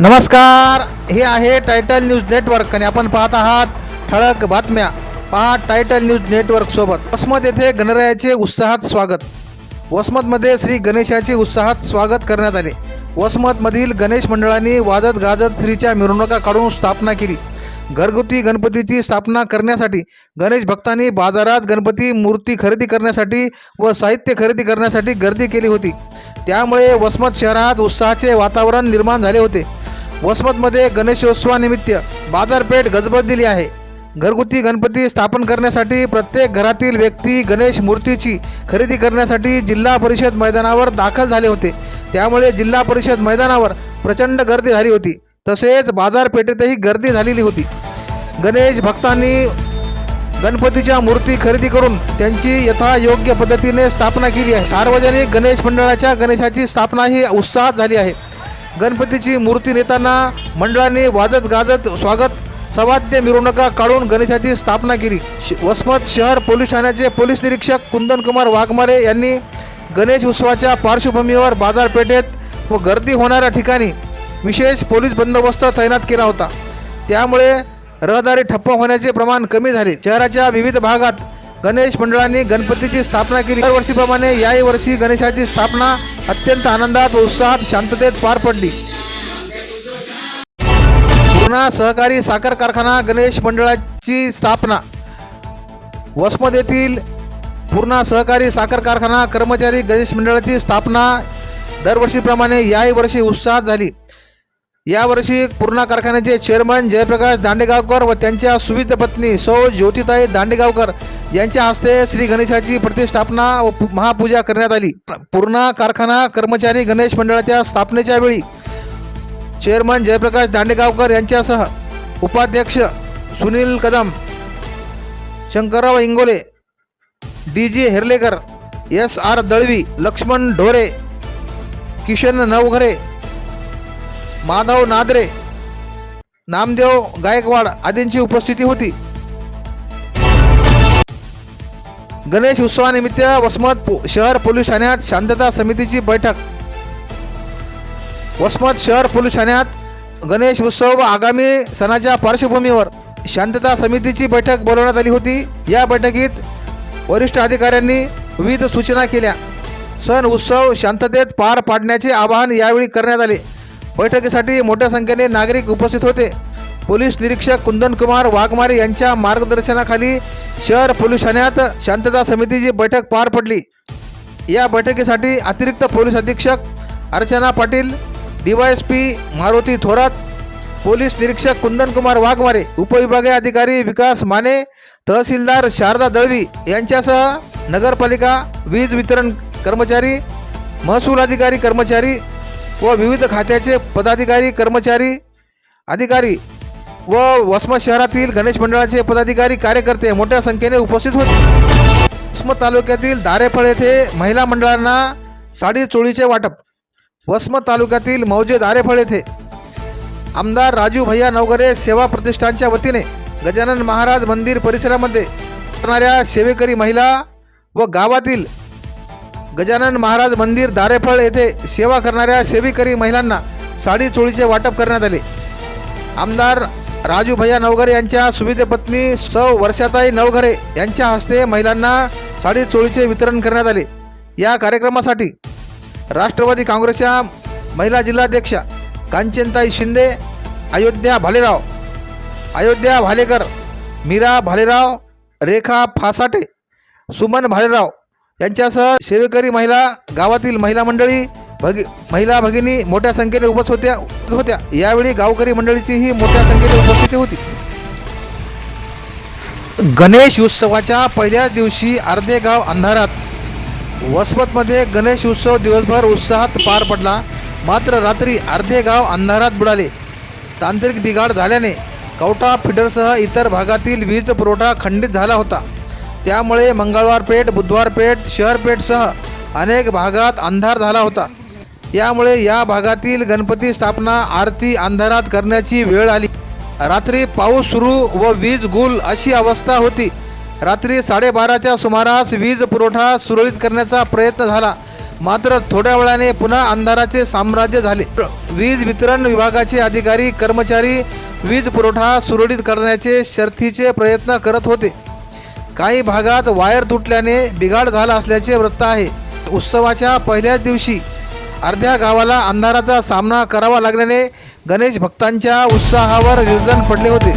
नमस्कार. हे आहे टायटल न्यूज नेटवर्क आणि आपण पाहत आहात ठळक बातम्या. पहा टायटल न्यूज नेटवर्क सोबत. वसमत येथे गणरायाचे उत्साहात स्वागत. वसमतमध्ये श्री गणेशाचे उत्साहात स्वागत करण्यात आले. वसमतमधील गणेश मंडळांनी वाजत गाजत श्रीच्या मिरवणुका काढून स्थापना केली. घरगुती गणपतीची स्थापना करण्यासाठी गणेश भक्तांनी बाजारात गणपती मूर्ती खरेदी करण्यासाठी व साहित्य खरेदी करण्यासाठी गर्दी केली होती. त्यामुळे वसमत शहरात उत्साहाचे वातावरण निर्माण झाले होते. वसमतमध्ये गणेशोत्सवानिमित्त बाजारपेठ गजबजलेली आहे. घरगुती गणपती स्थापन करण्यासाठी प्रत्येक घरातील व्यक्ती गणेश मूर्तीची खरेदी करण्यासाठी जिल्हा परिषद मैदानावर दाखल झाले होते. त्यामुळे जिल्हा परिषद मैदानावर प्रचंड गर्दी झाली होती. तसेच बाजारपेठेतही गर्दी झालेली होती. गणेश भक्तांनी गणपतीच्या मूर्ती खरेदी करून त्यांची यथायोग्य पद्धतीने स्थापना केली आहे. सार्वजनिक गणेश मंडळाच्या गणेशाची स्थापना ही उत्साहात झाली आहे. गणपतीची मूर्ती नेताना मंडळाने वाजत गाजत स्वागत सवाद्य मिरवणुका काढून गणेशाची स्थापना केली. श- वसमत शहर पोलीस ठाण्याचे पोलीस निरीक्षक कुंदन कुमार वाघमारे यांनी गणेश उत्सवाच्या पार्श्वभूमीवर बाजारपेठेत व गर्दी होणाऱ्या ठिकाणी विशेष पोलीस बंदोबस्त तैनात केला होता. त्यामुळे रहदारी ठप्प होण्याचे प्रमाण कमी झाले. शहराच्या विविध भागात गणेश मंडळांनी गणपतीची स्थापना केली. दरवर्षीप्रमाणे याही वर्षी गणेशाची स्थापना अत्यंत आनंदात उत्साहात शांततेत पार पडली. पूर्णा सहकारी साखर कारखाना गणेश मंडळाची स्थापना. वसमत येथील पूर्णा सहकारी साखर कारखाना कर्मचारी गणेश मंडळाची स्थापना दरवर्षीप्रमाणे याही वर्षी उत्साहात झाली. यावर्षी पूर्णा कारखान्याचे चेअरमन जयप्रकाश दांडेगावकर व त्यांच्या सुविध पत्नी सौ ज्योतिताई दांडेगावकर यांच्या हस्ते श्री गणेशाची प्रतिष्ठापना व महापूजा करण्यात आली. पूर्णा कारखाना कर्मचारी गणेश मंडळाच्या स्थापनेच्या वेळी चेअरमन जयप्रकाश दांडेगावकर यांच्यासह उपाध्यक्ष Sunil Kadam Shankarrao Ingole D G Herlekar S R Dalvi Laxman Dhore Kishan Navghare Madhav Nadre Namdev Gaikwad आदींची उपस्थिती होती. गणेश उत्सवानिमित्त वसमत शहर पोलीस ठाण्यात शांतता समितीची बैठक. वसमत शहर पोलीस ठाण्यात गणेश उत्सव व आगामी सणाच्या पार्श्वभूमीवर शांतता समितीची बैठक बोलवण्यात आली होती. या बैठकीत वरिष्ठ अधिकाऱ्यांनी विविध सूचना केल्या. सण उत्सव शांततेत पार पाडण्याचे आवाहन यावेळी करण्यात आले. बैठकीसाठी मोठ्या संख्येने नागरिक उपस्थित होते. पोलीस निरीक्षक कुंदन कुमार वाघमारे यांच्या मार्गदर्शनाखाली शहर पोलीस ठाण्यात शांतता समितीची बैठक पार पडली. या बैठकीसाठी अतिरिक्त पोलीस अधीक्षक अर्चना पाटील डीवायएसपी मारुती थोरात पोलीस निरीक्षक कुंदन कुमार वाघमारे उपविभागीय अधिकारी विकास माने तहसीलदार शारदा दळवी यांच्यासह नगरपालिका वीज वितरण कर्मचारी महसूल अधिकारी कर्मचारी व विविध खात्याचे पदाधिकारी कर्मचारी अधिकारी व वसमत शहरातील गणेश मंडळाचे पदाधिकारी कार्यकर्ते मोठ्या संख्येने उपस्थित होते. वसमत तालुक्यातील दारेफळ येथे महिला मंडळांना साडी चोळीचे वाटप. वसमत तालुक्यातील मौजे दारेफळ येथे आमदार राजू भैया नवगरे सेवा प्रतिष्ठानच्या वतीने गजानन महाराज मंदिर परिसरामध्ये करणाऱ्या सेवेकरी महिला व गावातील गजानन महाराज मंदिर दारेफळ येथे सेवा करणाऱ्या सेविकरी महिलांना साडी चोळीचे वाटप करण्यात आले. आमदार राजू भैया नवघरे यांच्या सुविधे पत्नी सौ वर्षाताई नवघरे यांच्या हस्ते महिलांना साडी चोळीचे वितरण करण्यात आले. या कार्यक्रमासाठी राष्ट्रवादी काँग्रेसच्या महिला जिल्हाध्यक्षा कांचनताई शिंदे अयोध्या भालेराव अयोध्या भालेकर मीरा भालेराव रेखा फासाटे सुमन भालेराव यांच्यासह सेवेकरी महिला गावातील महिला मंडळी भगी महिला भगिनी मोठ्या संख्येने उपस्थित होत्या होत्या. यावेळी गावकरी मंडळीचीही मोठ्या संख्येने उपस्थिती होती. गणेश उत्सवाच्या पहिल्याच दिवशी अर्धे गाव अंधारात वसमतमध्ये गणेश उत्सव दिवसभर उत्साहात पार पडला. मात्र रात्री अर्धे गाव अंधारात बुडाले. तांत्रिक बिघाड झाल्याने कवठा फिडरसह इतर भागातील वीज पुरवठा खंडित झाला होता. त्यामुळे मंगळवार पेठ बुधवार पेठ शहर पेठसह अनेक भागात अंधार झाला होता. यामुळे या भागातील गणपती स्थापना आरती अंधारात करण्याची वेळ आली. रात्री पाऊस सुरू व वीज गुल अशी अवस्था होती. रात्री साडेबाराच्या सुमारास वीज पुरवठा सुरळीत करण्याचा प्रयत्न झाला. मात्र थोड्या वेळाने पुन्हा अंधाराचे साम्राज्य झाले. वीज वितरण विभागाचे अधिकारी कर्मचारी वीज पुरवठा सुरळीत करण्याचे शर्थीचे प्रयत्न करत होते. काही भागात वायर तुटल्याने बिघाड झाला असल्याचे वृत्त आहे. उत्सवाच्या पहिल्याच दिवशी अर्ध्या गावाला अंधाराचा सामना करावा लागल्याने गणेश भक्तांच्या उत्साहावर निर्जन पडले होते.